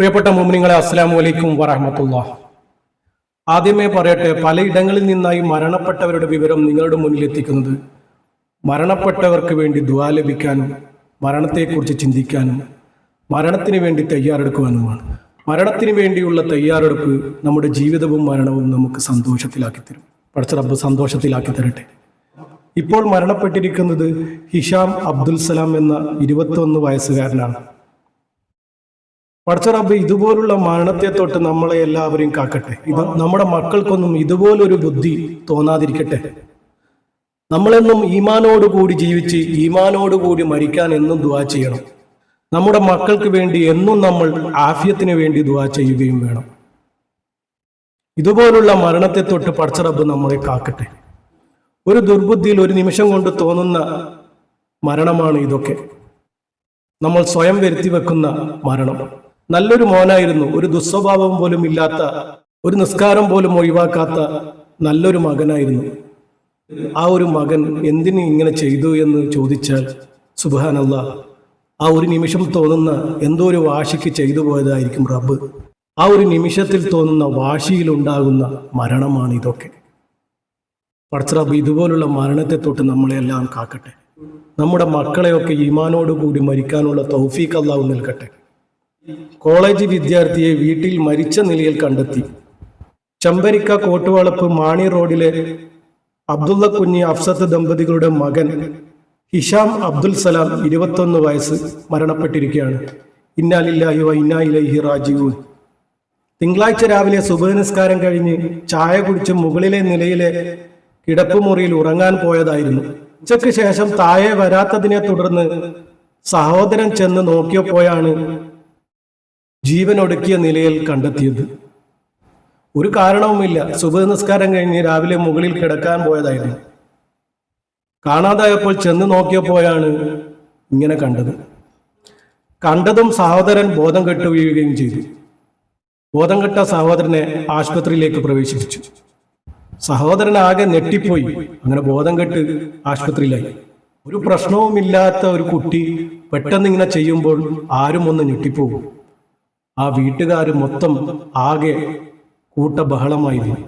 പ്രിയപ്പെട്ട മോമിനിങ്ങളെ അസ്സാം വലൈക്കും വറഹമത്തുള്ള ആദ്യമേ പറയട്ടെ പലയിടങ്ങളിൽ നിന്നായി മരണപ്പെട്ടവരുടെ വിവരം നിങ്ങളുടെ മുന്നിൽ എത്തിക്കുന്നത് മരണപ്പെട്ടവർക്ക് വേണ്ടി ദ്വാ ലഭിക്കാനും മരണത്തെക്കുറിച്ച് ചിന്തിക്കാനും മരണത്തിന് വേണ്ടി തയ്യാറെടുക്കുവാനുമാണ്. മരണത്തിന് വേണ്ടിയുള്ള തയ്യാറെടുപ്പ് നമ്മുടെ ജീവിതവും മരണവും നമുക്ക് സന്തോഷത്തിലാക്കി തരും. പഠിച്ച റബ്ബ് സന്തോഷത്തിലാക്കി തരട്ടെ. ഇപ്പോൾ മരണപ്പെട്ടിരിക്കുന്നത് ഹിഷാം അബ്ദുൽ സലാം എന്ന ഇരുപത്തൊന്ന് വയസ്സുകാരനാണ്. പടച്ച റബ്ബ് ഇതുപോലുള്ള മരണത്തെ തൊട്ട് നമ്മളെ എല്ലാവരെയും കാക്കട്ടെ. ഇത് നമ്മുടെ മക്കൾക്കൊന്നും ഇതുപോലൊരു ബുദ്ധി തോന്നാതിരിക്കട്ടെ. നമ്മളെന്നും ഈമാനോടുകൂടി ജീവിച്ച് ഈമാനോടുകൂടി മരിക്കാൻ എന്നും ദുവാ ചെയ്യണം. നമ്മുടെ മക്കൾക്ക് വേണ്ടി എന്നും നമ്മൾ ആഫ്യത്തിന് വേണ്ടി ദുവാ ചെയ്യുകയും വേണം. ഇതുപോലുള്ള മരണത്തെ തൊട്ട് പടച്ചറബ് നമ്മളെ കാക്കട്ടെ. ഒരു ദുർബുദ്ധിയിൽ ഒരു നിമിഷം കൊണ്ട് തോന്നുന്ന മരണമാണ് ഇതൊക്കെ. നമ്മൾ സ്വയം വരുത്തി വെക്കുന്ന മരണം. നല്ലൊരു മോനായിരുന്നു ഒരു ദുസ്വഭാവം പോലും ഇല്ലാത്ത ഒരു നിസ്കാരം പോലും ഒഴിവാക്കാത്ത നല്ലൊരു മകനായിരുന്നു. ആ ഒരു മകൻ എന്തിന് ഇങ്ങനെ ചെയ്തു എന്ന് ചോദിച്ചാൽ സുബാനല്ല ആ ഒരു നിമിഷം തോന്നുന്ന എന്തോ ഒരു വാശിക്ക് ചെയ്തു പോയതായിരിക്കും റബ്ബ്. ആ ഒരു നിമിഷത്തിൽ തോന്നുന്ന വാശിയിലുണ്ടാകുന്ന മരണമാണ് ഇതൊക്കെ. പടച്ചറബ് ഇതുപോലുള്ള മരണത്തെ തൊട്ട് നമ്മളെല്ലാം കാക്കട്ടെ. നമ്മുടെ മക്കളെയൊക്കെ ഈമാനോടുകൂടി മരിക്കാനുള്ള തൗഫീഖ് അള്ളാഹു നൽകട്ടെ. കോളേജ് വിദ്യാർത്ഥിയെ വീട്ടിൽ മരിച്ച നിലയിൽ കണ്ടെത്തി. ചമ്പരിക്ക കോട്ടുവളപ്പ് മാണി റോഡിലെ അബ്ദുള്ള കുഞ്ഞി അഫ്സത്ത് ദമ്പതികളുടെ മകൻ ഹിഷാം അബ്ദുൽ സലാം ഇരുപത്തൊന്ന് വയസ്സ് മരണപ്പെട്ടിരിക്കുകയാണ്. ഇന്നാലില്ലാഹി വ ഇന്നാ ഇലൈഹി തിങ്കളാഴ്ച രാവിലെ സുബഹ നിസ്കാരം കഴിഞ്ഞ് ചായ കുടിച്ച് മുകളിലെ നിലയിലെ കിടപ്പുമുറിയിൽ ഉറങ്ങാൻ പോയതായിരുന്നു. ഉച്ചയ്ക്ക് ശേഷം താഴെ വരാത്തതിനെ തുടർന്ന് സഹോദരൻ ചെന്ന് നോക്കിയപ്പോഴാണ് ജീവനൊടുക്കിയ നിലയിൽ കണ്ടെത്തിയത്. ഒരു കാരണവുമില്ല. സുബഹ നിസ്കാരം കഴിഞ്ഞ് രാവിലെ മുകളിൽ കിടക്കാൻ പോയതായിരുന്നു. കാണാതായപ്പോൾ ചെന്ന് നോക്കിയപ്പോഴാണ് ഇങ്ങനെ കണ്ടത്. കണ്ടതും സഹോദരൻ ബോധം കെട്ടു വീഴുകയും ചെയ്തു. ബോധം കെട്ട സഹോദരനെ ആശുപത്രിയിലേക്ക് പ്രവേശിപ്പിച്ചു. സഹോദരൻ ആകെ ഞെട്ടിപ്പോയി. അങ്ങനെ ബോധം കെട്ട് ആശുപത്രിയിലായി. ഒരു പ്രശ്നവുമില്ലാത്ത ഒരു കുട്ടി പെട്ടെന്ന് ഇങ്ങനെ ചെയ്യുമ്പോൾ ആരും ഒന്ന് ഞെട്ടിപ്പോകും. ആ വീട്ടുകാർ മൊത്തം ആകെ കൂട്ട ബഹളമായിരുന്നു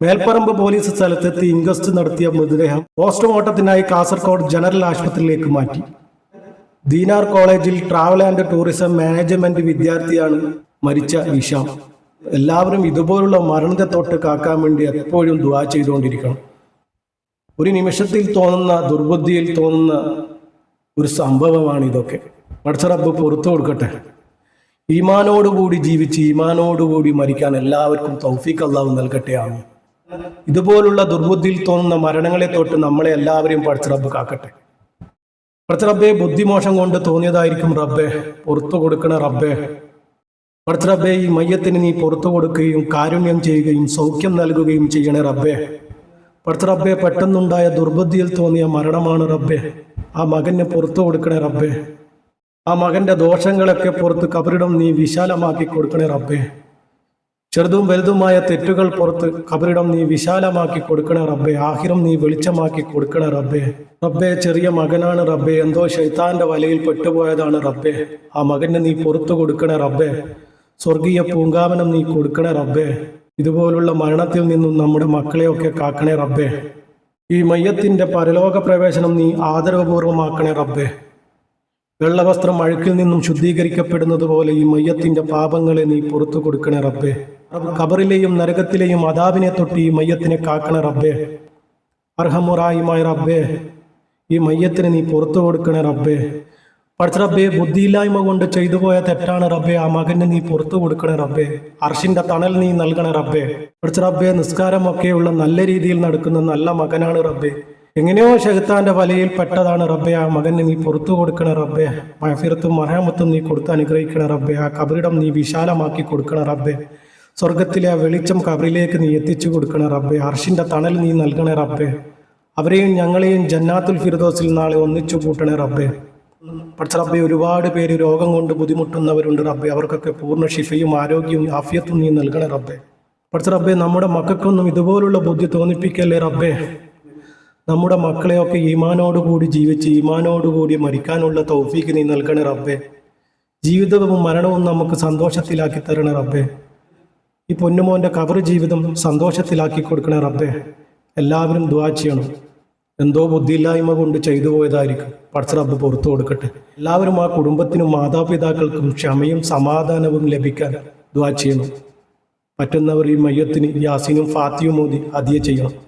മേൽപ്പറമ്പ് പോലീസ് സ്ഥലത്തെത്തി ഇൻക്വസ്റ്റ് നടത്തിയ മൃതദേഹം പോസ്റ്റ്മോർട്ടത്തിനായി കാസർഗോഡ് ജനറൽ ആശുപത്രിയിലേക്ക് മാറ്റി. ദീനാർ കോളേജിൽ ട്രാവൽ ആൻഡ് ടൂറിസം മാനേജ്മെന്റ് വിദ്യാർത്ഥിയാണ് മരിച്ച ഇഷാം എല്ലാവരും ഇതുപോലുള്ള മരണത്തെ തൊട്ട് കാക്കാൻ വേണ്ടി എപ്പോഴും ദുവാ ചെയ്തുകൊണ്ടിരിക്കണം. ഒരു നിമിഷത്തിൽ തോന്നുന്ന ദുർബുദ്ധിയിൽ തോന്നുന്ന ഒരു സംഭവമാണ് ഇതൊക്കെ. പടച്ചറബ് പുറത്തു കൊടുക്കട്ടെ. ഈമാനോടുകൂടി ജീവിച്ച് ഈമാനോടുകൂടി മരിക്കാൻ എല്ലാവർക്കും തൗഫീഖ് അള്ളാഹു നൽകട്ടെ ആണ് ഇതുപോലുള്ള ദുർബുദ്ധിയിൽ തോന്നുന്ന മരണങ്ങളെ തൊട്ട് നമ്മളെ എല്ലാവരെയും പടച്ചറബ് കാക്കട്ടെ. പഠിച്ച റബ്ബെ ബുദ്ധിമോശം കൊണ്ട് തോന്നിയതായിരിക്കും റബ്ബെ പുറത്തു കൊടുക്കണ റബ്ബെ. പഠിച്ച റബ്ബെ ഈ മയ്യത്തിന് നീ പുറത്തു കൊടുക്കുകയും കാരുണ്യം ചെയ്യുകയും സൗഖ്യം നൽകുകയും ചെയ്യണേ റബ്ബെ. പഠിച്ച റബ്ബെ പെട്ടെന്നുണ്ടായ ദുർബുദ്ധിയിൽ തോന്നിയ മരണമാണ് റബ്ബെ. ആ മകന് പുറത്തു കൊടുക്കണേ റബ്ബെ. ആ മകന്റെ ദോഷങ്ങളൊക്കെ പുറത്ത് കബറിടം നീ വിശാലമാക്കി കൊടുക്കണേ റബ്ബേ. ചെറുതും വലുതുമായ തെറ്റുകൾ പുറത്ത് കബറിടം നീ വിശാലമാക്കി കൊടുക്കണേ റബ്ബേ. ആഹിരം നീ വെളിച്ചമാക്കി കൊടുക്കണേ റബ്ബേ. റബ്ബേ ചെറിയ മകനാണ് റബ്ബേ. എന്തോ ശൈത്താന്റെ വലയിൽ പെട്ടുപോയതാണ് റബ്ബേ. ആ മകന് നീ പുറത്തു കൊടുക്കണേ റബ്ബേ. സ്വർഗീയ പൂങ്കാവനം നീ കൊടുക്കണേ റബ്ബേ. ഇതുപോലുള്ള മരണത്തിൽ നിന്നും നമ്മുടെ മക്കളെയൊക്കെ കാക്കണേ റബ്ബേ. ഈ മയ്യത്തിന്റെ പരലോക പ്രവേശനം നീ ആദരവപൂർവമാക്കണേ റബ്ബേ. വെള്ളവസ്ത്രം അഴുക്കിൽ നിന്നും ശുദ്ധീകരിക്കപ്പെടുന്നത് പോലെ ഈ മയ്യത്തിന്റെ പാപങ്ങളെ നീ പുറത്തു കൊടുക്കണേ റബ്ബേ. ഖബറിലെയും നരകത്തിലെയും അതാവിനെ തൊട്ട് ഈ മയ്യത്തിനെ കാക്കണേ റബ്ബേ. അർഹമുറായുമായ റബ്ബേ ഈ മയ്യത്തിന് നീ പുറത്തു കൊടുക്കണേ റബ്ബേ. പഠിച്ച റബ്ബേ ബുദ്ധിയില്ലായ്മ കൊണ്ട് ചെയ്തു പോയ തെറ്റാണ് റബ്ബേ. ആ മകന് നീ പുറത്തു കൊടുക്കണേ റബ്ബേ. അർഷിന്റെ തണൽ നീ നൽകണേ റബ്ബേ. പഠിച്ച റബ്ബേ നിസ്കാരമൊക്കെയുള്ള നല്ല രീതിയിൽ നടക്കുന്ന നല്ല മകനാണ് റബ്ബേ. എങ്ങനെയോ ഷെഹത്താന്റെ വലയിൽ പെട്ടതാണ് റബ്ബെ. ആ നീ പുറത്തു കൊടുക്കണ റബ്ബെ. മഹഫിറത്തും മഹാമത്തും നീ കൊടുത്ത് അനുഗ്രഹിക്കണ റബ്ബെ. ആ കബറിടം നീ വിശാലമാക്കി കൊടുക്കണ റബ്ബെ. സ്വർഗത്തിലെ ആ വെളിച്ചം കബറിലേക്ക് നീ എത്തിച്ചു കൊടുക്കണ റബ്ബെ. അർഷിന്റെ തണൽ നീ നൽകണ റബ്ബെ. അവരെയും ഞങ്ങളെയും ജന്നാത്തുൽ ഫിർദോസിൽ നാളെ ഒന്നിച്ചു കൂട്ടണ റബ്ബെ. പഠിച്ച റബ്ബെ ഒരുപാട് പേര് രോഗം കൊണ്ട് ബുദ്ധിമുട്ടുന്നവരുണ്ട് റബ്ബെ. അവർക്കൊക്കെ പൂർണ ശിഫയും ആരോഗ്യവും ആഫിയത്തും നീ നൽകണേ റബ്ബെ. പഠിച്ച റബ്ബെ നമ്മുടെ മക്കൾക്കൊന്നും ഇതുപോലുള്ള ബുദ്ധി തോന്നിപ്പിക്കല്ലേ റബ്ബെ? നമ്മുടെ മക്കളെയൊക്കെ ഈമാനോടുകൂടി ജീവിച്ച് ഈമാനോട് കൂടി മരിക്കാനുള്ള തൗഫീക്ക് നീ നൽകണേ റബ്ബേ. ജീവിതവും മരണവും നമുക്ക് സന്തോഷത്തിലാക്കി തരണേ റബ്ബേ. ഈ പൊന്നുമോന്റെ കവർ ജീവിതം സന്തോഷത്തിലാക്കി കൊടുക്കണേ റബ്ബേ. എല്ലാവരും ദ്വാ ചെയ്യണം. എന്തോ ബുദ്ധിയില്ലായ്മ കൊണ്ട് ചെയ്തു പോയതായിരിക്കും. പടച്ച റബ്ബ് പുറത്തു കൊടുക്കട്ടെ. എല്ലാവരും ആ കുടുംബത്തിനും മാതാപിതാക്കൾക്കും ക്ഷമയും സമാധാനവും ലഭിക്കാൻ ദ്വാ ചെയ്യണം. പറ്റുന്നവർ ഈ മയ്യത്തിന് യാസിനും ഫാത്തിയും മോദി അതിയെ ചെയ്യണം.